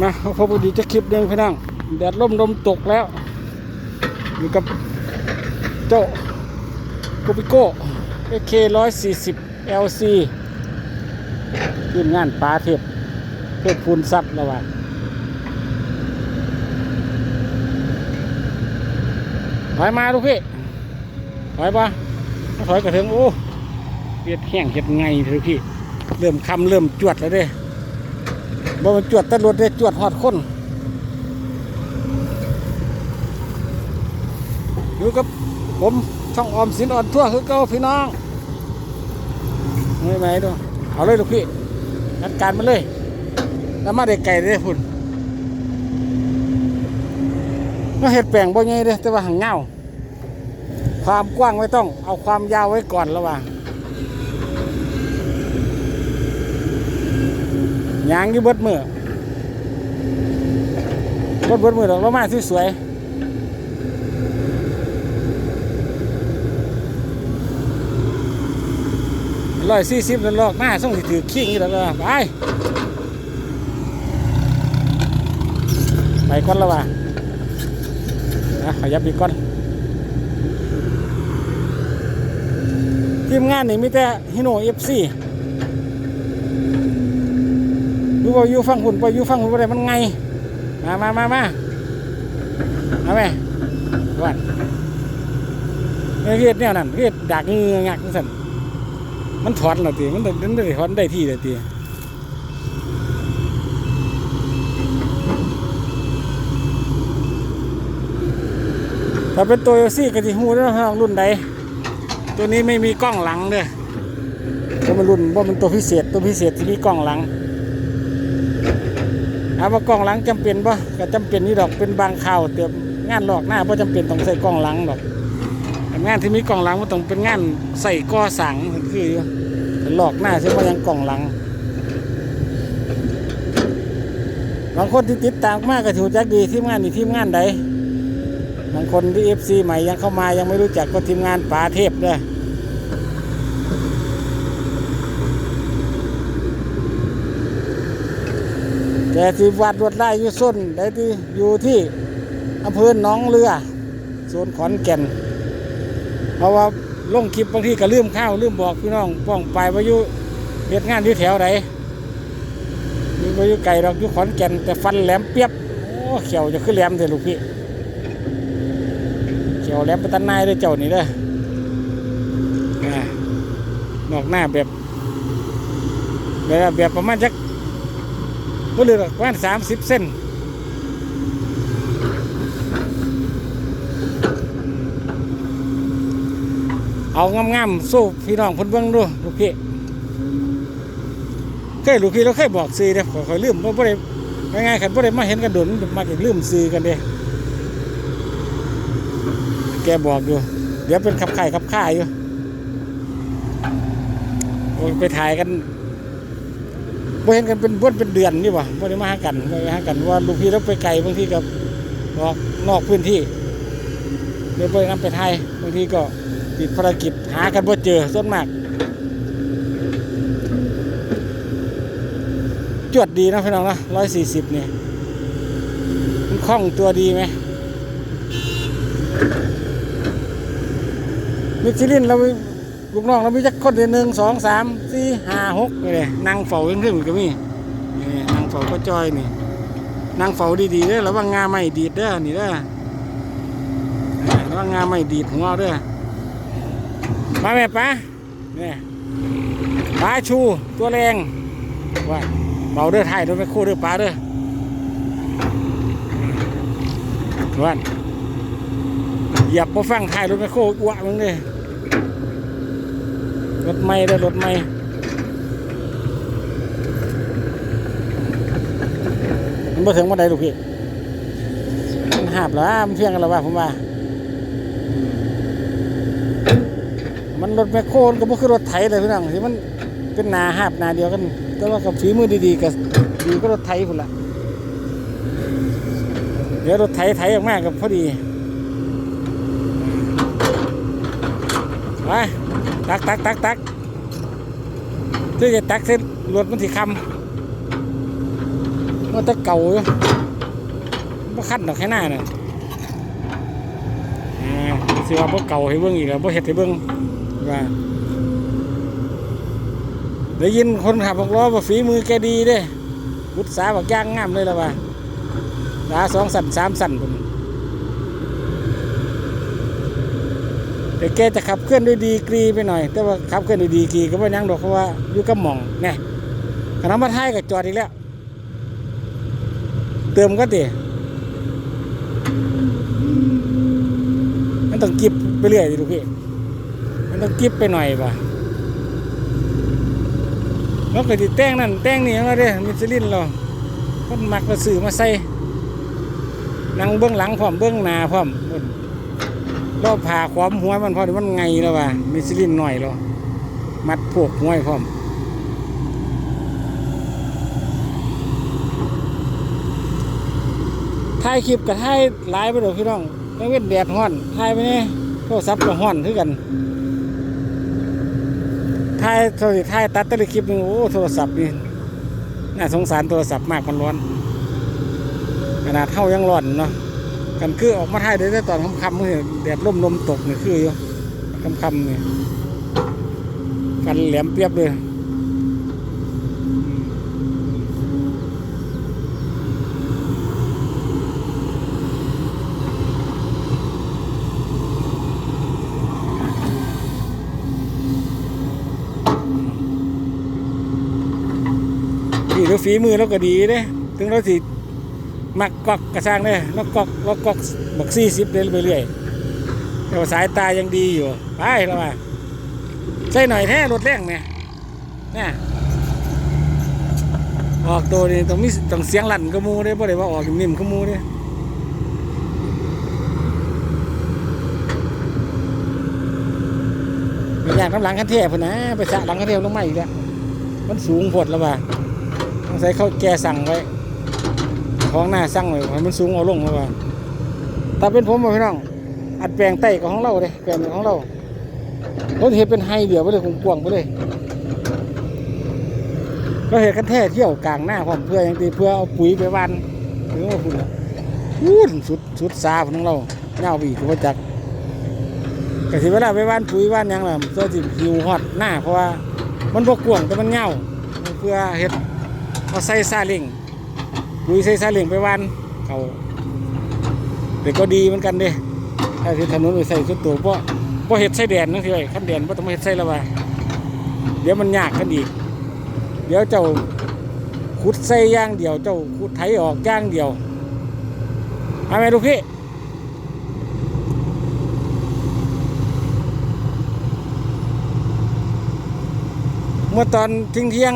มาพอพอดีจะคลิปหนึ่งพี่น้องแดดร่มลมตกแล้วอยู่กับเจ้าโกปิโก้เอเคร้อยสี่สิบ LC ทีมงานปลาเทพเทพพูนซับแล้วว่าถอยมาลูกพี่ถอยปะถ้าถอยกระเทิงโอ้เฮ็ดแห้งเฮ็ดไงเถอะพี่ เริ่มคำเริ่มจวดแล้วเด้ บ่มันจวดแตำรวจได้จวดหอดคนอยู่กับผมช่องออมสินอ่อนทั่วคือเก่าพี่น้องไม่ไหมดูเอาเลยลูกพี่จัดการมาเลยแล้วมาได้ไก่ได้พุ่นก็เห็ดแปลงบ่ใหญ่เด้แต่ว่าหางเงาความกว้างไม่ต้อง เอาความยาวไว้ก่อนระหว่าง ยางอยู่เบิดมือรถเบิดมือดอกเรามาสวยร้อยสี่สิบแล้วลอกหน้าส่งสิถือขิงอยู่แล้วก็ไปไปก่อนแล้วว่ะนะขยับอีกก่อนทีมงานนี่มีแต่ฮิโนเอฟซีอยู่ บ่อยู่ฟังหุ่นไปอยู่ฟังหุ่นบ่ได้มันไงมามามามาเอาไหมวัดเนี่ยเฮ็ดแนวนั้นเฮ็ดดักเงืองักจังซั่นมันถอนแล้วติมันได้มันได้ถอนได้ที่แล้วติถ้าเป็นตัวซี่ก็สิฮู้แล้วรุ่นใดตัวนี้ไม่มีกล้องหลังเด้อก็มันรุ่นว่ามันตัวพิเศษตัวพิเศษที่มีกล้องหลัง ถามว่ากล้องหลังจำเป็นปะก็จำเป็นนี่ดอกเป็นบางข่าวแต่งานหลอกหน้าเพราะจำเป็นต้องใส่กล้องหลังดอกงานที่มีกล้องหลังมันต้องเป็นงานใส่ก่อสังคือหลอกหน้าใช่ไหมยังกล้องหลังบางคนที่ติดตามมากก็ถือจักดีทีมงานนี่ทีมงานใดบางคนที่เอฟซีใหม่ยังเข้ามายังไม่รู้จักก็ทีมงานป๋าเทพเด้อ แต่ที่วัดรวดไล่อยู่ส้นได้ที่อยู่ที่อำเภอหนองเรือโซนขอนแก่น เพราะว่าลงคลิปบางทีก็ลืมข้าวลืมบอกพี่น้องป้องไปว่าอยู่เหตุงานอยู่แถวไหนอยู่บ่อยู่ไก่ดอกอยู่ขอนแก่นแต่ฟันแหลมเปียบโอ้เขียวจะขึ้นแหลมเถอะลูกพี่เขียวแหลมไปตันนายเลยเจ้านี่เด้ออ่านอกหน้าแบบแบบแบบประมาณจัก ก็เหลือประมาณสามสิบเส้นเอางามๆสู้พี่น้องเพิ่นเบิ่งดูลูกพี่เคยลูกพี่เราเคยบอกซื้อเด้ขอยๆลืมว่าบ่ได้ง่ายๆคันบ่ได้มาเห็นกันโดนมาจะลืมซื้อกันเด้แกบอกอยู่ เดี๋ยวเป็นขับไข่ขับข่ายอยู่ไปถ่ายกัน บ่เห็นกันเป็นบ้วนเป็นเดือนนี่วะบ่ได้มาหากันบ่ได้หากันว่าลูกพี่เราไปไกลบางทีก็ออกนอกพื้นที่เดี๋ยวไปนำไปไทยบางทีก็ติดภารกิจหากันบ่เจอส่วนมากจวดดีนะพี่น้องนะร้อยสี่สิบเนี่ยมันคล่องตัวดีไหมมิชลินเรา ลูกน้องเรามีจักคนเดียวหนึ่งสองสามสี่ห้าหกเลยนั่งเฝ้าขึ้นขึ้นก็มีนี่นั่งเฝ้าก็จอยนี่นั่งเฝ้าดีๆเด้อระวังงาไม่ดีดเด้อนี่เด้ออ่าระวังงาไม่ดีดหัวเด้อมาแม่ป้าเนี่ยป้าชูตัวแรงว่าเบาเด้อไทยโดนไปคู่เด้อป้าเด้อวันเหยียบพอฟังไทยรถไปโคอ้วมึงเลย รถไม่ได้รถไม่มันบ่ถึงวันใดลูกพี่มันหาบแล้วมันเพียงกันแล้วว่าผมว่า มันรถแมคโครก็บ่คือรถไถเลยพี่น้องที่มันเป็นนาหาบนาเดียวกัน แต่ว่ากับฝีมือดีๆก็ดีก็รถไถพุ่นละเดี๋ยวรถไถไถออกมากับพอดีไป ตักตักตักตักที่จะตักเส้นรถมันสิคว่าแตะเก่าอยู่บ่คันดอกแค่หน้าน่ะอ่าสิว่าบ่เก่าให้เบิ่งอีกแล้วบ่เฮ็ดให้เบิ่งว่าได้ยินคนขับหกล้อว่าฝีมือแกดีเด้บุตรสาบอกย่างงามเลยล่ะว่าสาสองสั่นสามสั่นพุ่ แต่แกจะขับเคลื่อนด้วยดีกรีไปหน่อย แต่ว่าขับเคลื่อนด้วยดีกรีก็บ่ยั่งดอกเพราะว่าอยู่กับหม่องแน่ขณะมาท้ายก็จอดอีกแล้ว เติมก็ติมันต้องกิบไปเรื่อยดิลูกพี่มันต้องกิบไปหน่อยป่ะแล้วก็ติแต่งนั่นแต่งนี่มาเด้มิชลินเราคนมักมาสื่อมาใส่นั่งเบื้องหลังพร้อมเบื้องหน้าพร้อมพุ่น เราผ่าความหัวมันพอดีมันไงแล้วว่ะมิชลินหน่อยเรามัดพวกหัวให้พร้อมถ่ายคลิปกับถ่ายไลฟ์ไปเดี๋ยวพี่น้องต้องเว้นแดดห้อนถ่ายไปนี่โทรศัพท์ก็ห้อนคือกันถ่ายโทรศัพท์ถ่ายตัดแต่ละคลิปหนึงโอ้โทรศัพท์นี่น่าสงสารโทรศัพท์มากมันร้อนขนาดเท่ายังร้อนเนาะ กันคือออกมาถ่ายได้แต่ตอนค่ำๆมือแดดร่มลมตกนี่คืออยู่ค่ำๆนี่กันแหลมเปียบเลยนี่แล้วฝีมือเราก็ดีเด้ถึงเราสิ มักกอกกระช่างเด้แล้วกอกแล้วกอกบักซี่สิบเดินไปเรื่อยแต่ว่าสายตายังดีอยู่ ไปแล้วว่าใช่หน่อยแท้รถแรงเนี่ยเนี่ยออกตัวนี่ต้องมีต้องเสียงลั่นกระมูเด้บ่ได้ว่าออกนิ่มๆกระมูเด้ไม่อยากน้ำหลังคันเทพนนะ ไปสะหลังคันเทพลงมาอีกแล้วมันสูงโพดแล้วว่าต้องใส่เขาแกสั่งไว้ ของหน้าสั่งไว้ให้มันสูงเอาลงมาว่าถ้าเป็นผมบ่พี่น้องอัดแปลงไต้กับของเราเลยแปลงของเราเราเห็นเป็นไฮเดียวไปเลยกวงไปเลยเราเห็นกันแท้เที่ยวกลางหน้าพร้อมเพื่ออย่างตีเพื่อเอาปุ๋ยไปวันถึงว่าพุ่นละพูนสุดสุดซาของเราเงาบีก็ว่าจักแต่ทีเวลาไปวันปุ๋ยวันยังล่ะตัวจิหิวฮอดหน้าเพราะว่ามันบกกวงแต่มันเงาเพื่อเห็ดเอาใส่ซาเล้ง ปุ๋ยใส่ซาเล้งไปวันเขาเด็กก็ดีเหมือนกันเด้ถ้าที่ถนนไปใส่สุดตัวเพราะเพราะเห็ดใส่แดนนั่นคือไอ้ขั้นแดนเพราะต้องมเห็ดใส่ละว่าเดี๋ยวมันยากกันอีก เดี๋ยวเจ้าขุดใส่ย่างเดียว เจ้าขุดไถออกย่างเดียวเอาไหมลูกพี่เมื่อตอนทิ้งเที่ยง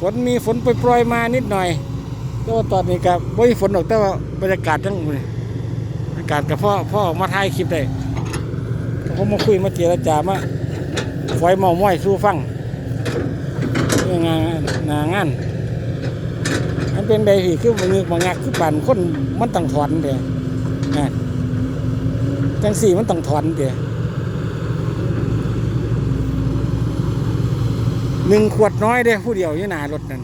ฝนมีฝนโปรยๆมานิดหน่อย แต่ว่าตอนนี้ก็ไม่มีฝนหรอกแต่ว่าบรรยากาศจังเลยบรรยากาศกับพ่อพ่อออกมาถ่ายคลิปได้เขามาคุยมาเจรจามาไฟเมาม้อยสู้ฟังเรื่องงานนางานมันเป็นใดที่คือมันเงือกมันงักคือปั่นคนมันต้องถอนเดียนะจังสี่มันต้องถอนเดียหนึ่งขวดน้อยเด้ผู้เดียวยู่หนารถนั่น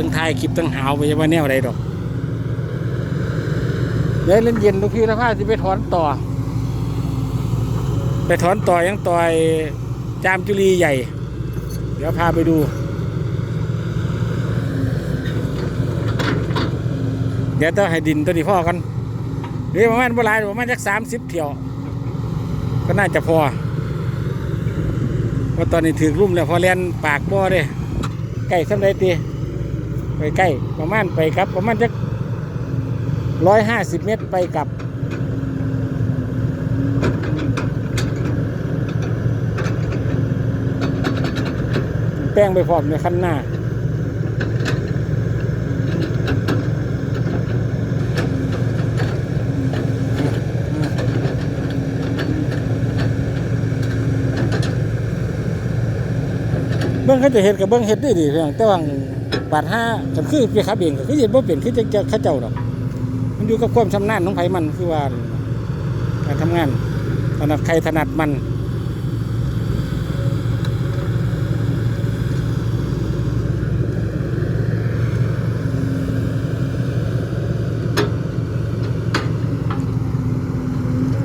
ต้งถ่ายคลิปตั้งหาวไปจะว่าแนวใดดอกเดี๋ยวเล่นเย็นลูกพี่ล้วพาจะไปถอนต่อ ไปถอนต่อยังต่อยจามจุลีใหญ่ เดี๋ยวพาไปดูเดี๋ยวต้องให้ดินตัวนี้พ่อกันเดี๋ยวประมาณเวลาประมาณสักสามสิบเที่ยว ก็น่าจะพอเพราะตอนนี้ถือรุ่มแล้วพอเลียนปากบ่อเด้ใกล้สำเร็จตี ไปใกล้ประมาณไปครับ ประมาณจักร้อยห้าสิบเมตรไปกลับ แป้งไปพร้อมในขั้นหน้าเบิ้องเขาจะเห็ดกับเบิ้องเห็ดได้ดีเพียงแต่ว่า บาดห้าก็คือไปขับเองก็คือเห็นว่าเปลี่ยนคือจะจะเข้าเจ้าดอก มันอยู่กับความชำนาญของไผมันคือว่าการทำงานถนัดใครถนัดมัน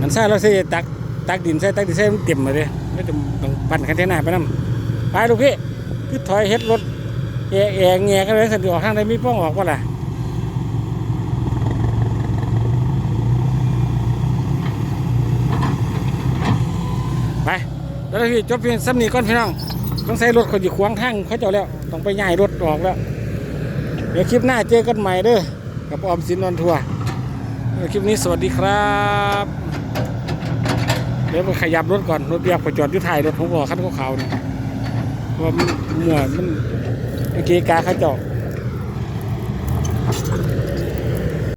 อันซ่าเราใส่ตักตักดินใส่ตักดินใส่มันเต็มเลยเด้ไม่ต้องปั่นคันเทน่าไปน้ำไปลูกพี่คือถอยเฮ็ดรถ แอแอแงกันเลยสันติออกทางใดมีป้องออกว่าล่ะไปแล้วพี่จบเพียงซ้ำนี้ก่อนพี่น้องต้องใส่รถคนอยู่ขวางทางเขาเจ้าแล้ว ต้องไปย้ายรถออกแล้ว เดี๋ยวคลิปหน้าเจอกันใหม่เด้อกับออมสินนอนทัวร์คลิปนี้สวัสดีครับ เดี๋ยวไปขยับรถก่อนรถเรียกไปจอดยู่ท้ายรถผมบอกขั้นขาวๆเนี่ยเพราะว่ามันมั่วมัน เมื่อกี้กาเขาจอ